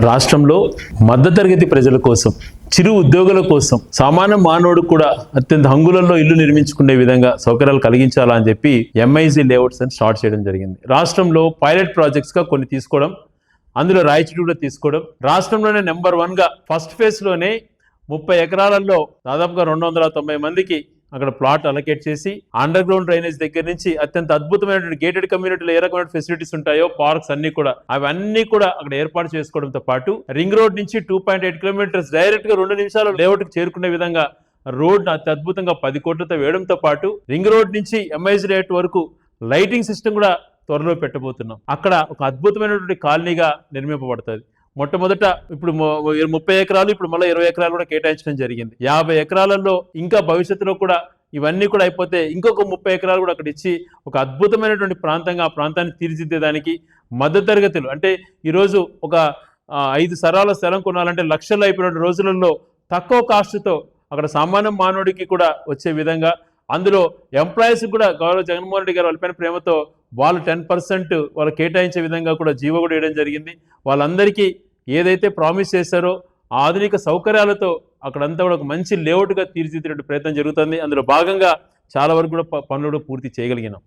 రాష్ట్రంలో మధ్యతరగతి ప్రజల కోసం చిరు ఉద్యోగుల కోసం సామాన్య మానవుడు కూడా అత్యంత హంగులలో ఇల్లు నిర్మించుకునే విధంగా సౌకర్యాలు కలిగించాలా అని చెప్పి ఎంఐజీ లేఅవుట్స్ అని స్టార్ట్ చేయడం జరిగింది. రాష్ట్రంలో పైలట్ ప్రాజెక్ట్స్గా కొన్ని తీసుకోవడం అందులో రాయచూటి కూడా తీసుకోవడం రాష్ట్రంలోనే నెంబర్ వన్గా ఫస్ట్ ఫేజ్లోనే ముప్పై ఎకరాలలో దాదాపుగా రెండు వందల తొంభై మందికి అక్కడ ప్లాట్ అలొకేట్ చేసి అండర్ గ్రౌండ్ డ్రైనేజ్ దగ్గర నుంచి అత్యంత అద్భుతమైనటువంటి గేటెడ్ కమ్యూనిటీలో ఏ రకమైన ఫెసిలిటీస్ ఉంటాయో పార్క్స్ అన్ని కూడా అవన్నీ కూడా అక్కడ ఏర్పాటు చేసుకోవడంతో పాటు రింగ్ రోడ్ నుంచి టూ పాయింట్ ఎయిట్ కిలోమీటర్స్ డైరెక్ట్గా రెండు నిమిషాలు లేఅవుట్ చేరుకునే విధంగా రోడ్ అతి అద్భుతంగా పది కోట్లతో వేయడంతో పాటు రింగ్ రోడ్ నుంచి ఎంఐజీ రేట్ వరకు లైటింగ్ సిస్టమ్ కూడా త్వరలో పెట్టబోతున్నాం. అక్కడ ఒక అద్భుతమైనటువంటి కాలనీగా నిర్మింపబడుతుంది. మొట్టమొదట ఇప్పుడు ముప్పై ఎకరాలు ఇప్పుడు మళ్ళీ ఇరవై ఎకరాలు కూడా కేటాయించడం జరిగింది. యాభై ఎకరాలలో ఇంకా భవిష్యత్తులో కూడా ఇవన్నీ కూడా అయిపోతే ఇంకొక ముప్పై ఎకరాలు కూడా అక్కడ ఇచ్చి ఒక అద్భుతమైనటువంటి ప్రాంతంగా ఆ ప్రాంతాన్ని తీర్చిదిద్దేదానికి మధ్యతరగతులు అంటే ఈరోజు ఒక ఐదు సరాల స్థలం కొనాలంటే లక్షలు అయిపోయిన రోజులలో తక్కువ కాస్ట్తో అక్కడ సామాన్య మానవుడికి కూడా వచ్చే విధంగా అందులో ఎంప్లాయీస్ కూడా గౌరవ జగన్మోహన్ రెడ్డి గారు వాళ్ళపైన ప్రేమతో వాళ్ళు టెన్ పర్సెంట్ వాళ్ళు కేటాయించే విధంగా కూడా జీవో కూడా వేయడం జరిగింది. వాళ్ళందరికీ ఏదైతే ప్రామిస్ చేశారో ఆధునిక సౌకర్యాలతో అక్కడంతా కూడా ఒక మంచి లేఅవుట్గా తీర్చిదిద్దే ప్రయత్నం జరుగుతుంది. అందులో భాగంగా చాలా వరకు కూడా ప- పనులు పూర్తి చేయగలిగినాం.